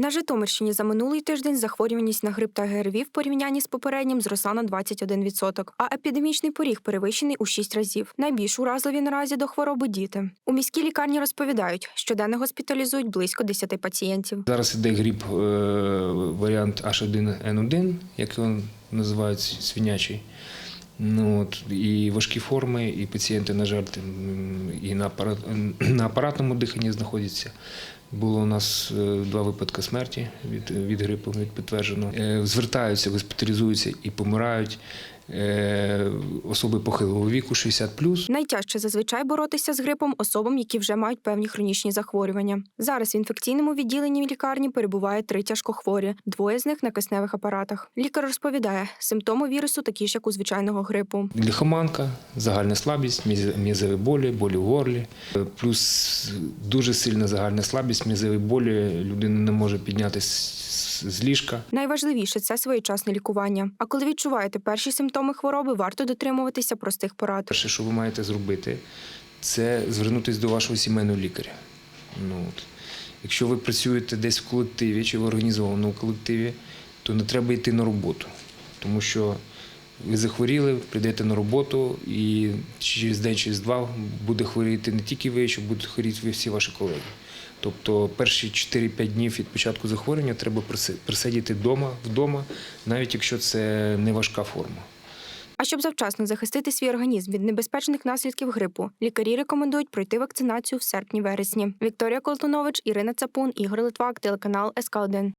На Житомирщині за минулий тиждень захворюваність на грип та ГРВІ в порівнянні з попереднім зросла на 21%, а епідемічний поріг перевищений у 6 разів. Найбільш уразливі наразі до хвороби діти. У міській лікарні розповідають, щоденно госпіталізують близько 10 пацієнтів. Зараз іде гріб е, варіант H1N1, як його називають свинячий. Ну, от, і важкі форми, і пацієнти, на жаль, і на апаратному диханні знаходяться. Було у нас е, два випадки смерті від, від грипу від підтверджено. Е, Звертаються, госпіталізуються і помирають е, особи похилого віку 60+. Найтяжче зазвичай боротися з грипом особам, які вже мають певні хронічні захворювання. Зараз в інфекційному відділенні лікарні перебуває три тяжкохворі, двоє з них на кисневих апаратах. Лікар розповідає, симптоми вірусу такі ж, як у звичайного грипу. Лихоманка, загальна слабість, м'яз- м'язові болі, болі в горлі, плюс дуже сильна загальна слабість, м'язові болі, людина не може піднятися з ліжка. Найважливіше це своєчасне лікування. А коли відчуваєте перші симптоми хвороби, варто дотримуватися простих порад. Перше, що ви маєте зробити, це звернутися до вашого сімейного лікаря. Ну, от. Якщо ви працюєте десь в колективі чи в організованому колективі, то не треба йти на роботу, тому що ви захворіли, прийдете на роботу, і через день, через два буде хворіти не тільки ви, що будуть хворіти всі ваші колеги. Тобто перші 4-5 днів від початку захворювання треба приси- присидіти вдома, вдома, навіть якщо це не важка форма. А щоб завчасно захистити свій організм від небезпечних наслідків грипу, лікарі рекомендують пройти вакцинацію в серпні-вересні. Вікторія Колтунович, Ірина Цапун, Ігор Литвак, телеканал СК 1